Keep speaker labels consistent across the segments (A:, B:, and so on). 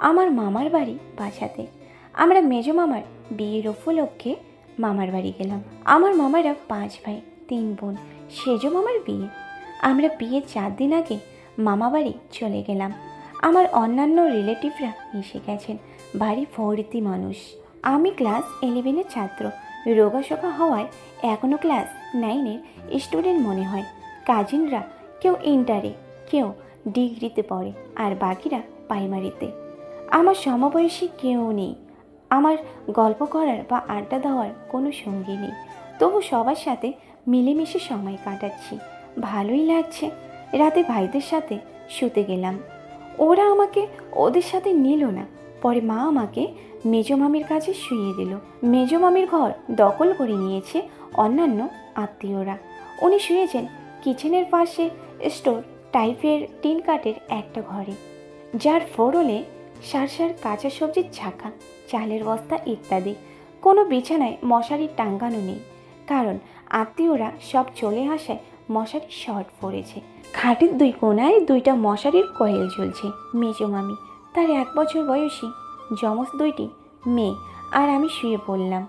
A: আমার মামার বাড়ি বাসাতে। আমরা মেজো মামার বিয়ের উপলক্ষে মামার বাড়ি গেলাম। আমার মামারা পাঁচ ভাই, তিন বোন, সেজো মামার বিয়ে। আমরা বিয়ের চার দিন আগে মামা বাড়ি চলে গেলাম। আমার অন্যান্য রিলেটিভরা এসে গেছেন, বাড়ি ভর্তি মানুষ। আমি ক্লাস ইলেভেনের ছাত্র। রোগাশোকা হওয়ায় এখনও ক্লাস নাইনের স্টুডেন্ট মনে হয়। কাজিনরা কেউ ইন্টারে কেউ ডিগ্রিতে পড়ে, আর বাকিরা প্রাইমারিতে আমার সমবয়সী কেউ নেই। আমার গল্প করার বা আড্ডা দেওয়ার কোনো সঙ্গী নেই। তবু সবার সাথে মিলেমিশে সময় কাটাচ্ছি। ভালোই লাগছে। রাতে ভাইদের সাথে শুতে গেলাম। ওরা আমাকে ওদের সাথে নিল না। পরে মা আমাকে মেজো মামির কাছে শুইয়ে দিল। মেজো মামির ঘর দখল করে নিয়েছে অন্যান্য আত্মীয়রা। উনি শুয়েছেন কিচেনের পাশে স্টোর টাইপের টিন কাঠের একটা ঘরে। যার ফোরলে সার সার কাঁচা সবজির ছাকা চালের বস্তা ইত্যাদি। কোনো বিছানায় মশারি টাঙ্গানো নেই, কারণ আত্মীয়রা সব চলে আসায় মশারি শর্ট পড়েছে খাটের দুই কোনায় দুইটা মশারির কয়েল ঝুলছে। মেজো মামি, তার এক বছর বয়সী, যমজ দুইটি মেয়ে, আর আমি শুয়ে পড়লাম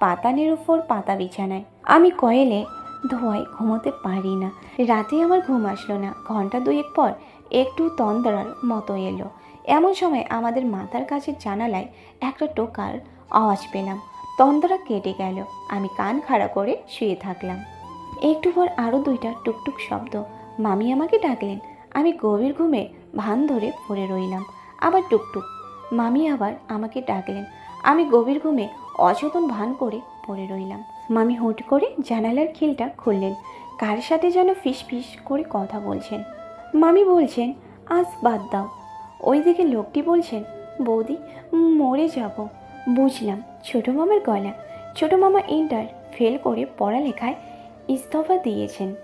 A: পাতানের উপর পাতা বিছানায়। আমি কয়েলে ধোয়ায় ঘুমোতে পারি না। রাতে আমার ঘুম আসলো না। ঘণ্টা দুয়েক পর একটু তন্দ্রার মতো এলো। এমন সময় আমাদের মাথার কাছে জানালায় একটা টোকার আওয়াজ পেলাম। তন্দ্রা কেটে গেল। আমি কান খাড়া করে শুয়ে থাকলাম। একটু পর আরও দুইটা টুকটুক শব্দ মামি আমাকে ডাকলেন। আমি গভীর ঘুমে ভান ধরে পড়ে রইলাম। আবার টুকটুক। মামি আবার আমাকে ডাকলেন। আমি গভীর ঘুমে অচেতন ভান করে পড়ে রইলাম। মামি হুট করে জানালার খিলটা খুললেন। কার সাথে যেন ফিস ফিস করে কথা বলছেন। মামি বলছেন, আজ বাদ দাও। ওইদিকে লোকটি বলছেন, বৌদি, মরে যাব। বুঝলাম, ছোটো মামার গলা। ছোটো মামা ইন্টার ফেল করে পড়ালেখায় ইস্তফা দিয়েছেন।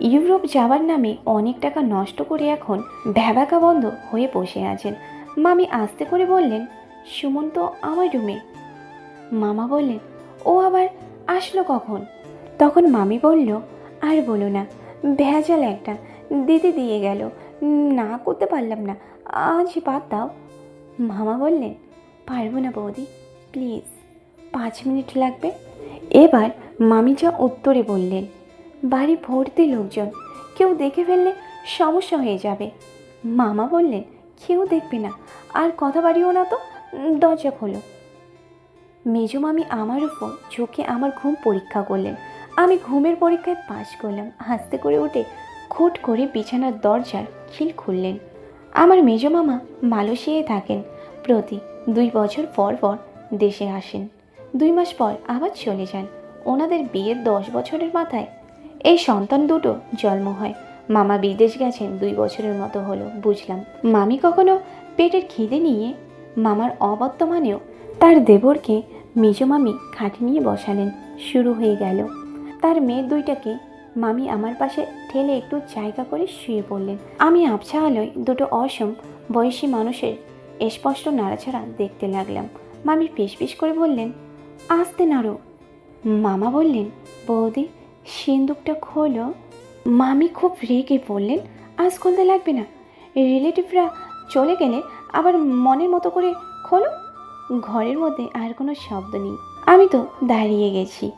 A: ইউরোপ যাওয়ার নামে অনেক টাকা নষ্ট করে এখন ভ্যাবাকা বন্ধ হয়ে বসে আছেন। মামি আস্তে করে বললেন সুমন তো আমার রুমে। মামা বললেন, ও আবার আসলো কখন? তখন মামি বলল, আর বলো না, ভেজাল একটা, দিদি দিয়ে গেল। না করতে পারলাম না। আজ বাদ দাও। মামা বললেন, পারব না বৌদি, প্লিজ। পাঁচ মিনিট লাগবে। এবার মামি যা উত্তরে বললেন, বাড়ি ভর্তি লোকজন, কেউ দেখে ফেললে সমস্যা হয়ে যাবে। মামা বললেন, কেউ দেখবে না, আর কথা বাড়িও না তো, দরজা খোলো। মেজো মামি আমার উপর চোখে আমার ঘুম পরীক্ষা করলেন। আমি ঘুমের পরীক্ষায় পাশ করলাম। হাসতে করে উঠে খুট করে বিছানার দরজার খিল খুললেন। আমার মেজো মামা মালয়েশিয়ায় থাকেন। প্রতি দুই বছর পর পর দেশে আসেন। দুই মাস পর আবার চলে যান। ওনাদের বিয়ের দশ বছরের মাথায়। এই সন্তান দুটো জন্ম হয়। মামা বিদেশ গেছেন দুই বছরের মতো হলো, বুঝলাম। মামি কখনো পেটের খিদে নিয়ে মামার অবর্তমানেও তার দেবরকে মেজো মামি খাটে নিয়ে বসালেন। শুরু হয়ে গেল। তার মেয়ে দুইটাকে মামি আমার পাশে ঠেলে একটু জায়গা করে শুয়ে পড়লেন। আমি আবছা আলোয় দুটো অসম বয়সী মানুষের স্পষ্ট নাড়াছাড়া দেখতে লাগলাম। মামি পিস পিস করে বললেন, আসতে নাড়ো। মামা বললেন, বৌদি, সিন্দুকটা খোলো। মামি খুব রেগে বললেন আজ খুলতে লাগবে না। রিলেটিভরা চলে গেলে আবার মনের মতো করে খোলো। ঘরের মধ্যে আর কোনো শব্দ নেই। আমি তো দাঁড়িয়ে গেছি।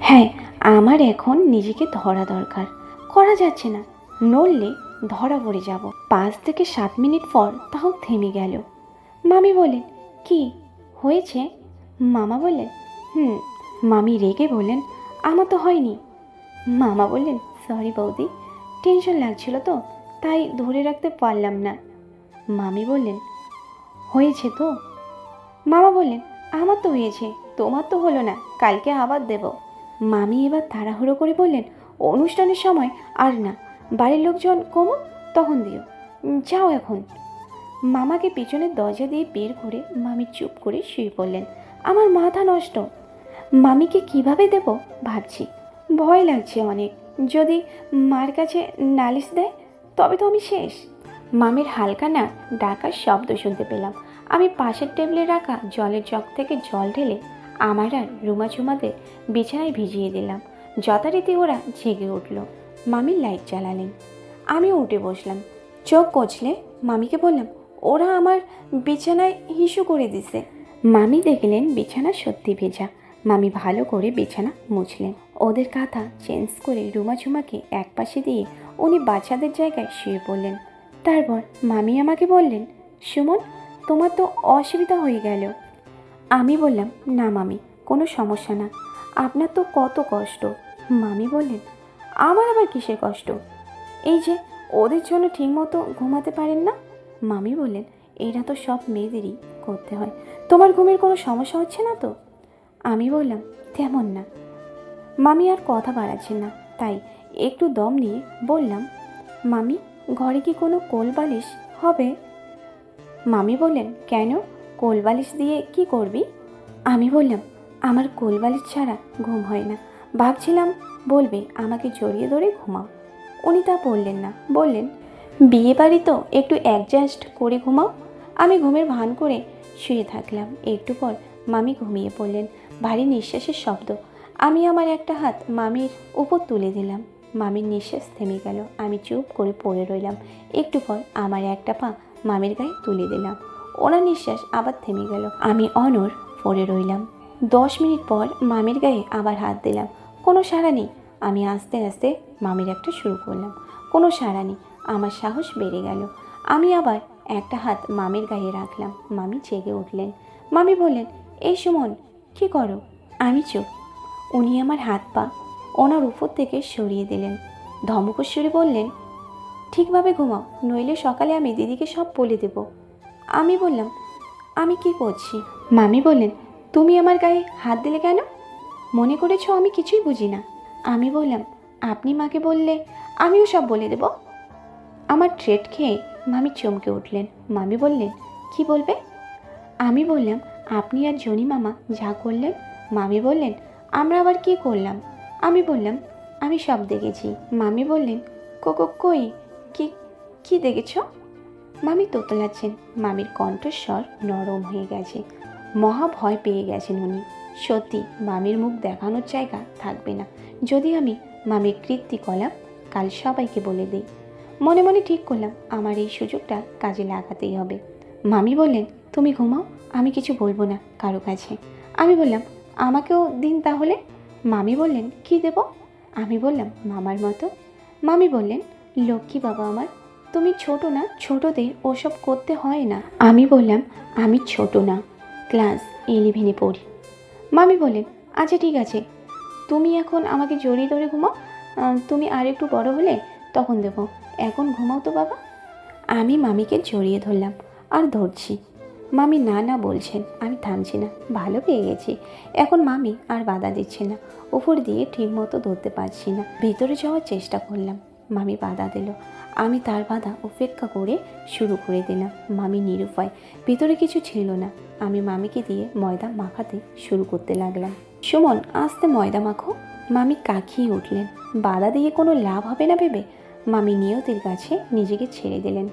A: হ্যাঁ আমার এখন নিজেকে ধরা দরকার। করা যাচ্ছে না। নড়লে ধরা পড়ে যাব। পাঁচ থেকে সাত মিনিট পর তাও থেমে গেল। মামি বলেন, কি? হয়েছে? মামা বললেন হুম। মামি রেগে বললেন আমার তো হয়নি। মামা বললেন সরি বৌদি, টেনশন লাগছিল তো, তাই ধরে রাখতে পারলাম না। মামি বললেন হয়েছে তো? মামা বললেন আমার তো হয়েছে, তোমার তো হলো না, কালকে আবার দেব। মামি এবার তাড়াহুড়ো করে বললেন, অনুষ্ঠানের সময়, আর না, বাড়ির লোকজন কমো, তখন দিও। যাও এখন। মামাকে পিছনের দরজা দিয়ে বের করে মামি চুপ করে শুয়ে পড়লেন। আমার মাথা নষ্ট। মামিকে কীভাবে দেব? ভাবছি। ভয় লাগছে অনেক। যদি মার কাছে নালিশ দেয়, তবে তো আমি শেষ। মামির হালকা না ডাকার শব্দ শুনতে পেলাম। আমি পাশের টেবিলে রাখা জলের জগ থেকে জল ঢেলে আমার আর রুমা চুমাদের বিছানায় ভিজিয়ে দিলাম। যথারীতি ওরা জেগে উঠল। মামি লাইট জ্বালালেন। আমি উঠে বসলাম। চোখ কচলে মামিকে বললাম, ওরা আমার বিছানায় হিসু করে দিছে। মামি দেখলেন বিছানা সত্যি ভেজা। মামি ভালো করে বিছানা মুছলেন। ওদের কাঁথা চেঞ্জ করে রুমা ঝুমাকে এক পাশে দিয়ে উনি বাচ্চাদের জায়গায় শুয়ে পড়লেন। তারপর মামি আমাকে বললেন, সুমন, তোমার তো অসুবিধা হয়ে গেল। আমি বললাম, না মামি, কোনো সমস্যা না। আপনার তো কত কষ্ট। মামি বললেন, আমার আবার কিসের কষ্ট? এই যে, ওদের জন্য ঠিকমতো ঘুমাতে পারেন না? মামি বললেন এটা তো সব মেয়েদেরই করতে হয়। তোমার ঘুমের কোনো সমস্যা হচ্ছে না তো? আমি বললাম, তেমন না। মামি আর কথা বাড়াচ্ছেন না। তাই একটু দম নিয়ে বললাম, মামি, ঘরে কি কোনো কোল বালিশ হবে? মামি বললেন, কেন? কোল বালিশ দিয়ে কি করবি? আমি বললাম, আমার কোল বালিশ ছাড়া ঘুম হয় না। ভাবছিলাম, বলবে, আমাকে জড়িয়ে ধরে ঘুমাও। উনি তা বললেন না। বললেন, বিয়ে বাড়ি তো একটু অ্যাডজাস্ট করে ঘুমাও। আমি ঘুমের ভান করে শুয়ে থাকলাম। একটু পর মামি ঘুমিয়ে পড়লেন। ভারী নিঃশ্বাসের শব্দ। আমি আমার একটা হাত মামির উপর তুলে দিলাম। মামির নিঃশ্বাস থেমে গেল। আমি চুপ করে পড়ে রইলাম। একটু পর আমার একটা পা মামির গায়ে তুলে দিলাম। ওনার নিঃশ্বাস আবার থেমে গেল। আমি অনর পড়ে রইলাম। দশ মিনিট পর মামির গায়ে আবার হাত দিলাম। কোনো সাড়া নেই। আমি আস্তে আস্তে মামির একটা শুরু করলাম। কোনো সাড়া নেই। আমার সাহস বেড়ে গেল। আমি আবার একটা হাত মামির গায়ে রাখলাম। মামি জেগে উঠলেন। মামি বললেন, এই সুমন, কি করো? আমি চুপ। উনি আমার হাত পা ওনার উপর থেকে সরিয়ে দিলেন। ধমকস্বরে বললেন, ঠিকভাবে ঘুমাও, নইলে সকালে আমি দিদিকে সব বলে দেব। আমি বললাম, আমি কি করছি? মামি বললেন, তুমি আমার গায়ে হাত দিলে কেন? মনে করেছ আমি কিছুই বুঝি না। আমি বললাম, আপনি মাকে বললে আমিও সব বলে দেব। আমার ট্রেট খেয়ে মামি চমকে উঠলেন। মামি বললেন, কি বলবে? আমি বললাম, আপনি আর জনি মামা যা করলেন, মামি বললেন, আমরা আবার কি করলাম? আমি বললাম, আমি সব দেখেছি। মামি বললেন কোকো কই? কি কি দেখেছ? মামি তোতলাচ্ছেন মামির কণ্ঠস্বর নরম হয়ে গেছে। মহা ভয় পেয়ে গেছেন উনি। সত্যি, মামির মুখ দেখানোর জায়গা থাকবে না। যদি আমি মামির কৃত্তি কলাম, কাল সবাইকে বলে দিই। মনে মনে ঠিক করলাম, আমার এই সুযোগটা কাজে লাগাতেই হবে। মামি বললেন, তুমি ঘুমাও, আমি কিছু বলব না কারও কাছে। আমি বললাম, আমাকেও দিন তাহলে? মামি বললেন, কি দেব? আমি বললাম, মামার মতো। মামি বললেন, লক্ষ্মী বাবা আমার তুমি ছোট না, ছোটদের ওসব করতে হয় না। আমি বললাম, আমি ছোট না। ক্লাস ইলেভেনে পড়ি। মামি বললেন আচ্ছা ঠিক আছে। তুমি এখন আমাকে জড়িয়ে ধরে ঘুমাও। তুমি আর একটু বড় হলে তখন দেব। এখন ঘুমাও তো, বাবা। আমি মামিকে জড়িয়ে ধরলাম, আর ধরছি। মামি, না না, বলছেন, আমি থামছি না। ভালো পেয়ে গেছি। এখন মামি আর বাধা দিচ্ছে না। উপর দিয়ে ঠিকমতো ধরতে পারছি না। ভেতরে যাওয়ার চেষ্টা করলাম। মামি বাধা দিল। আমি তার বাধা উপেক্ষা করে শুরু করে দিলাম। মামি নিরুপায়। ভিতরে কিছু ছিল না। আমি মামিকে দিয়ে ময়দা মাখাতে শুরু করতে লাগলাম। সুমন, আস্তে ময়দা মাখো। মামি কাকিয়ে উঠলেন। বাধা দিয়ে কোনো লাভ হবে না ভেবে মামি নিয়তির কাছে নিজেকে ছেড়ে দিলেন।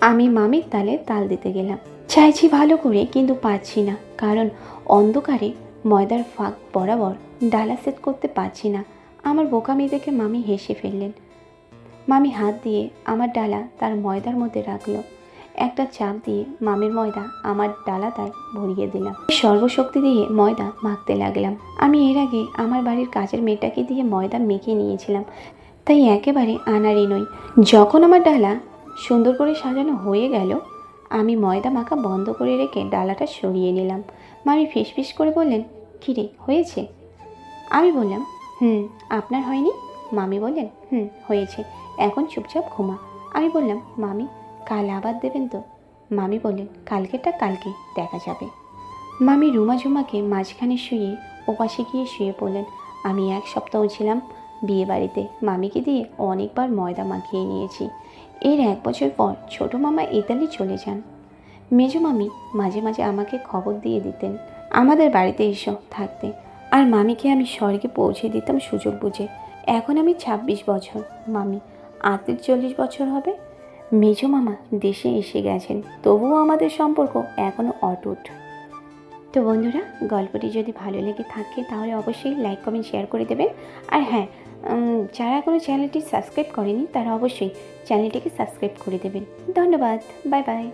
A: আমি মামির তালে তাল দিতে গেলাম। চাইছি ভালো করে, কিন্তু পারছি না। কারণ অন্ধকারে ময়দার ফাঁক বরাবর ডালা সেট করতে পারছি না। আমার বোকামি দেখে মামি হেসে ফেললেন। মামি হাত দিয়ে আমার ডালা তার ময়দার মধ্যে রাখল। একটা চাপ দিয়ে মামির ময়দা আমার ডালা ডালাটায় ভরিয়ে দিলাম সর্বশক্তি দিয়ে ময়দা মাখতে লাগলাম। আমি এর আগে আমার বাড়ির কাজের মেয়েটাকে দিয়ে ময়দা মেখে নিয়েছিলাম। তাই একেবারে আনারি নই। যখন আমার ডালা সুন্দর করে সাজানো হয়ে গেল, আমি ময়দা মাখা বন্ধ করে রেখে ডালাটা সরিয়ে নিলাম। মামি ফিসফিস করে বললেন, কিরে, হয়েছে? আমি বললাম, হুম, আপনার হয়নি? মামি বললেন, হুম, হয়েছে। এখন চুপচাপ ঘুমা। আমি বললাম, মামি, কাল আবার দেবেন তো? মামি বললেন, কালকেরটা কালকে, দেখা যাবে। মামি রুমা ঝুমাকে মাঝখানে শুয়ে ওপাশে গিয়ে শুয়ে পড়লেন। আমি এক সপ্তাহ ছিলাম বিয়ে বাড়িতে। মামিকে দিয়ে অনেকবার ময়দা মাখিয়ে নিয়েছি। এর এক বছর পর ছোট মামা ইতালি চলে যান। মেজো মামি মাঝে মাঝে আমাকে খবর দিয়ে দিতেন, আমাদের বাড়িতে এসো থাকতে। আর মামিকে আমি স্বর্গে পৌঁছে দিতাম সুযোগ বুঝে। এখন আমি ২৬ বছর, মামি। আটত্রিশ চল্লিশ বছর হবে। মেজো মামা দেশে এসে গেছেন, তবুও আমাদের সম্পর্ক এখনও অটুট। তো বন্ধুরা, গল্পটি যদি ভালো লেগে থাকে তাহলে অবশ্যই লাইক, কমেন্ট, শেয়ার করে দেবেন। আর হ্যাঁ যারা কোনো চ্যানেলটি সাবস্ক্রাইব করেনি তারা অবশ্যই চ্যানেলটিকে সাবস্ক্রাইব করে দেবেন। ধন্যবাদ, বাই বাই।